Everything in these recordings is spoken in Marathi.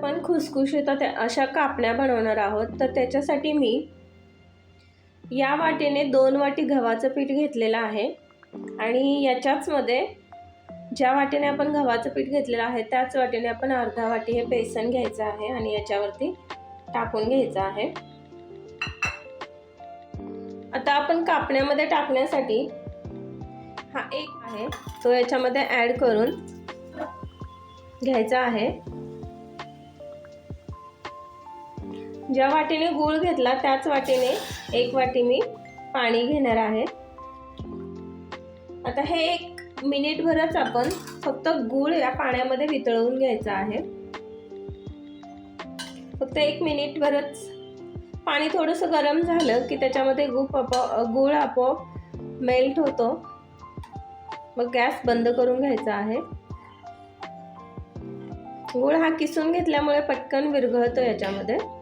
आपण खुसखुशीत त्या अशा कापण्या बनवणार आहोत. तर त्याच्यासाठी मी या वाटीने दोन वाटी गव्हाचं पीठ घेतलेलं आहे. आणि याच्याचमध्ये ज्या वाटीने आपण गव्हाचं पीठ घेतलेलं आहे त्याच वाटीने आपण अर्धा वाटी हे बेसन घ्यायचं आहे आणि याच्यावरती टाकून घ्यायचं आहे. आता आपण कापण्यामध्ये टाकण्यासाठी हा एक आहे तो याच्यामध्ये ॲड करून घ्यायचा आहे. ज्या वाटीने गूळ घेतला त्याच वाटीने एक वाटी मी पाणी घेणार आहे. आता हे एक मिनिटभरच आपण फक्त गूळ या पाण्यामध्ये वितळवून घ्यायचा आहे. फक्त एक मिनिटभरच पाणी थोडंसं गरम झालं की त्याच्यामध्ये गूप आपो गूळ आपोआप मेल्ट होतो. मग गॅस बंद करून घ्यायचा आहे. गूळ हा किसून घेतल्यामुळे पटकन विरघळतो याच्यामध्ये.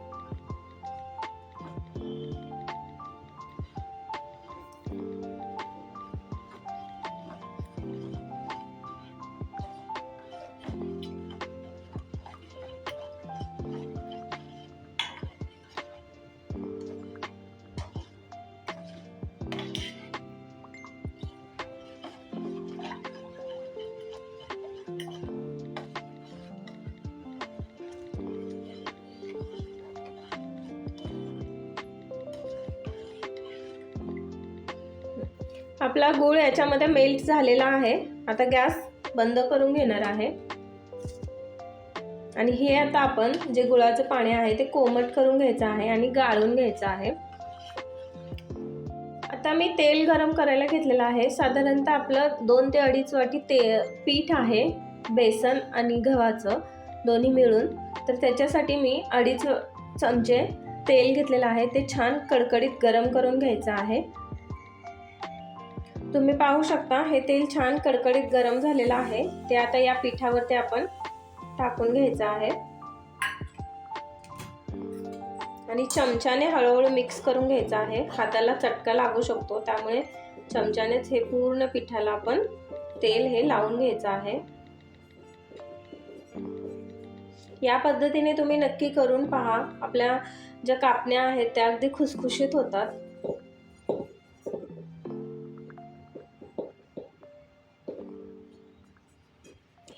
आपला गूळ याच्यामध्ये मेल्ट झालेला आहे. आता गॅस बंद करून घेणार आहे. आणि हे आता आपण जे गुळाचं पाणी आहे ते कोमट करून घ्यायचं आहे आणि गाळून घ्यायचं आहे. आता मी तेल गरम करायला घेतलेलं आहे. साधारणतः आपलं दोन ते अडीच वाटी ते पीठ आहे बेसन आणि गव्हाचं दोन्ही मिळून. तर त्याच्यासाठी मी अडीच चमचे तेल घेतलेलं आहे. ते छान कडकडीत गरम करून घ्यायचं आहे. तुम्ही पाहू शकता हे तेल छान कडकडीत गरम झालेलं आहे. ते आता या पिठावरती आपण टाकून घ्यायचं आहे. आणि चमच्याने हळूहळू मिक्स करून घ्यायचं आहे. हाताला चटका लागू शकतो त्यामुळे चमच्यानेच हे पूर्ण पिठाला आपण तेल हे लावून घ्यायचं आहे. या पद्धतीने तुम्ही नक्की करून पहा. आपल्या ज्या कापण्या आहेत त्या अगदी खुसखुशीत होतात.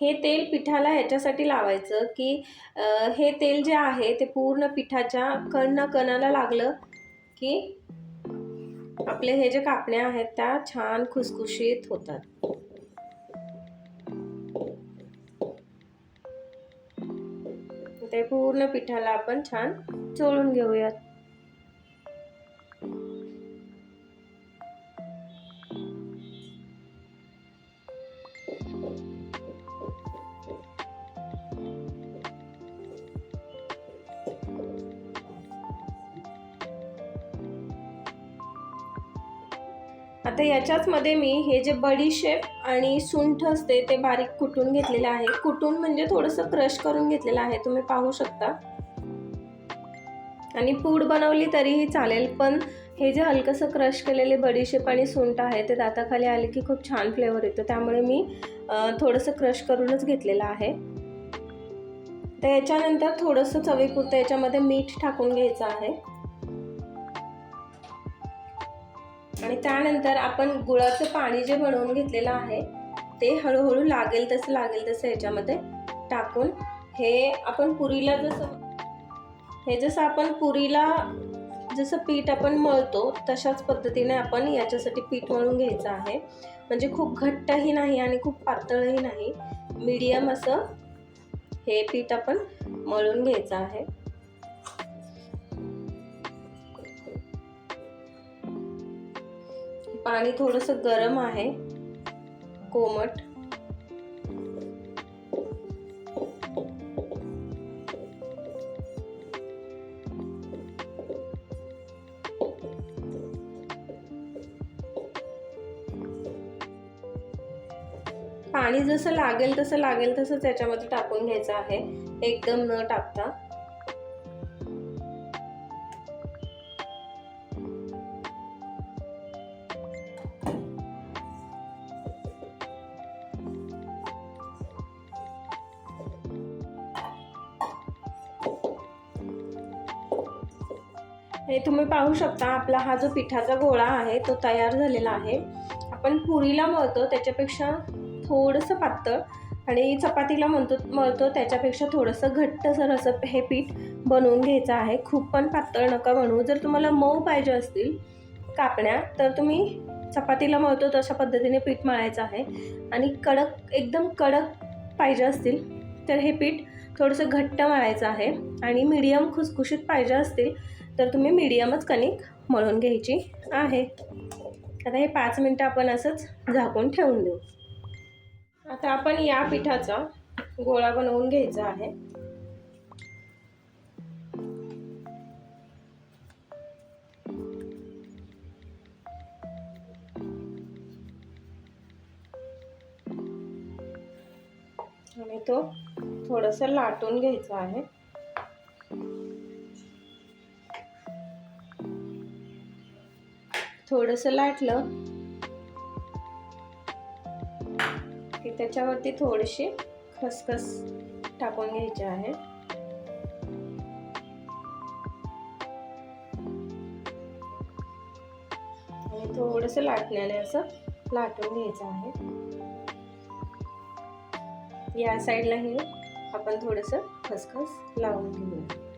हे तेल पिठाला ह्याच्यासाठी लावायचं की हे तेल जे आहे ते पूर्ण पिठाच्या कण ना कणाला लागलं की आपले हे जे कापण्या आहेत त्या छान खुसखुशीत होतात. ते पूर्ण पिठाला आपण छान चोळून घेऊयात. आता याच्याचमध्ये मी हे जे बडीशेप आणि सुंठ असते ते बारीक कुटून घेतलेलं आहे. कुटून म्हणजे थोडंसं क्रश करून घेतलेलं आहे. तुम्ही पाहू शकता. आणि पूड बनवली तरीही चालेल पण हे जे हलकंसं क्रश केलेले बडीशेप आणि सुंठ आहे ते दाताखाली आले की खूप छान फ्लेवर येतो. त्यामुळे मी थोडंसं क्रश करूनच घेतलेलं आहे. तर याच्यानंतर थोडंसं चवीपुरतं याच्यामध्ये मीठ टाकून घ्यायचं आहे. आणि त्यानंतर आपण गुळाचं पाणी जे बनवून घेतलेलं आहे ते हळूहळू लागेल तसं लागेल तसं याच्यामध्ये टाकून हे आपण पुरीला जसं हे जसं आपण पुरीला जसं पीठ आपण मळतो तशाच पद्धतीने आपण याच्यासाठी पीठ मळून घ्यायचं आहे. म्हणजे खूप घट्टही नाही आणि खूप पातळही नाही. मीडियम असं हे पीठ आपण मळून घ्यायचं आहे. पाणी थोडंसं गरम आहे. कोमट. पाणी जसं लागेल तसं लागेल तसं त्याच्यामध्ये टाकून घ्यायचं आहे. एकदम न टाकता. तुम्ही पाहू शकता आपला हा जो पिठाचा गोळा आहे तो तयार झालेला आहे. आपण पुरीला मळतो त्याच्यापेक्षा थोडंसं पातळ आणि चपातीला म्हणतो मळतो त्याच्यापेक्षा थोडंसं घट्टसर असं हे पीठ बनवून घ्यायचं आहे. खूप पण पातळ नका बनवू. जर तुम्हाला मऊ पाहिजे असतील कापण्या तर तुम्ही चपातीला मळतो तशा पद्धतीने पीठ मळायचं आहे. आणि कडक एकदम कडक पाहिजे असतील तर हे पीठ थोडंसं घट्ट मळायचं आहे. आणि मीडियम खुसखुशीत पाहिजे असतील तर तुम्ही मीडियमच कणिक मळून घ्यायची आहे. आता हे पाच मिनटं आपण असंच झाकून ठेवून देऊ. आता आपण या पिठाचा गोळा बनवून घ्यायचा आहे. आणि तो थोडंसं लाटून घ्यायचा आहे. थोडंसं लाटलं की त्याच्यावरती थोडीशी खसखस टाकून घ्यायची आहे. आणि थोडंसं लाटण्याने असं लाटून घ्यायचं आहे. या साईडलाही आपण थोडंसं खसखस लावून घेऊया.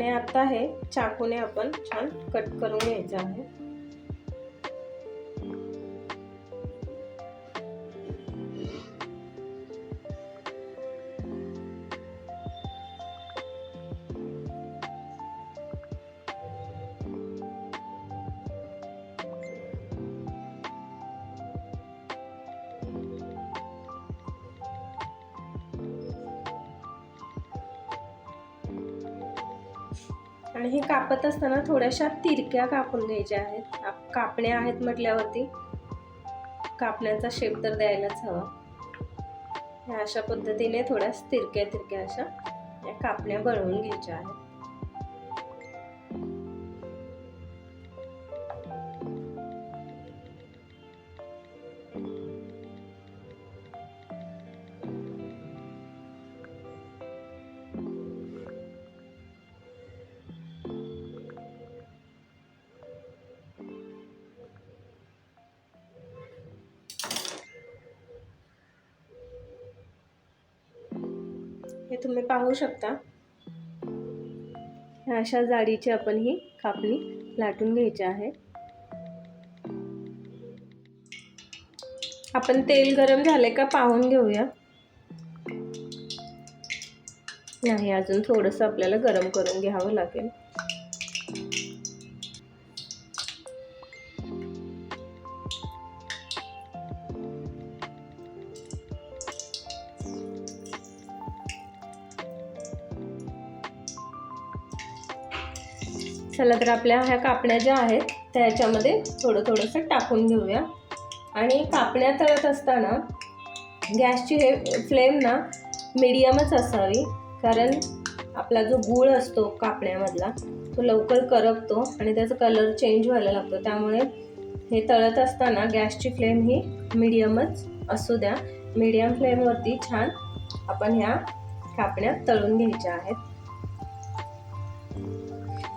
आणि आता हे चाकूने आपण छान कट करून घ्यायचं आहे. आणि हे कापत असताना थोड्याशा तिरक्या कापून घ्यायच्या आहेत. आप- कापण्या आहेत म्हटल्यावरती कापण्याचा शेप तर द्यायलाच हवा. ह्या अशा पद्धतीने थोड्या तिरक्या तिरक्या अशा या कापण्या बनवून घ्यायच्या आहेत. तुम्ही पाहू शकता. अशा जाडीची आपण ही कापणी लाटून घ्यायची आहे. आपण तेल गरम झाले का पाहून घेऊया. नाही अजून थोडंसं आपल्याला गरम करून घ्यावं लागेल. चला तर आपल्या ह्या कापण्या ज्या आहेत त्या ह्याच्यामध्ये थोडं थोडंसं टाकून घेऊया. आणि कापण्या तळत असताना गॅसची हे फ्लेम ना मिडियमच असावी कारण आपला जो गूळ असतो कापण्यामधला तो लवकर करपतो आणि त्याचा कलर चेंज व्हायला लागतो. त्यामुळे हे तळत असताना गॅसची फ्लेम ही मिडियमच असू द्या. मिडियम फ्लेमवरती छान आपण ह्या कापण्या तळून घ्यायच्या आहेत.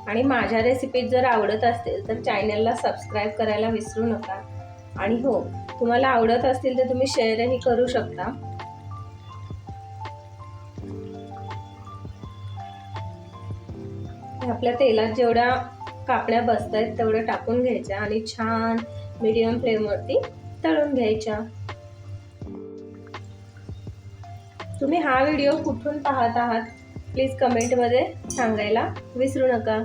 आणि माझ्या रेसिपीज जर आवडत असतील तर चॅनलला सबस्क्राईब करायला विसरू नका. आणि हो तुम्हाला आवडत असतील तर तुम्ही शेअरही करू शकता. आपल्या तेलात जेवढ्या कापण्या बसत आहेत तेवढ्या टाकून घ्यायच्या आणि छान मिडियम फ्लेमवरती तळून घ्यायच्या. तुम्ही हा व्हिडिओ कुठून पाहत आहात? प्लीज कमेंटमध्ये सांगायला विसरू नका.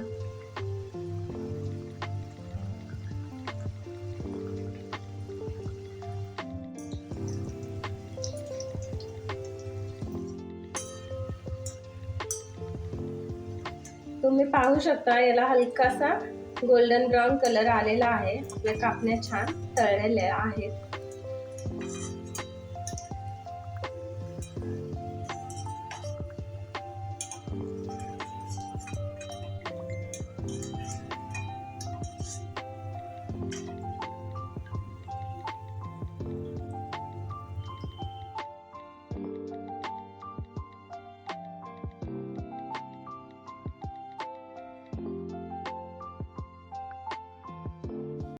तुम्ही पाहू शकता याला हलकासा गोल्डन ब्राऊन कलर आलेला आहे. आपल्या कापण्या छान तळलेल्या आहेत.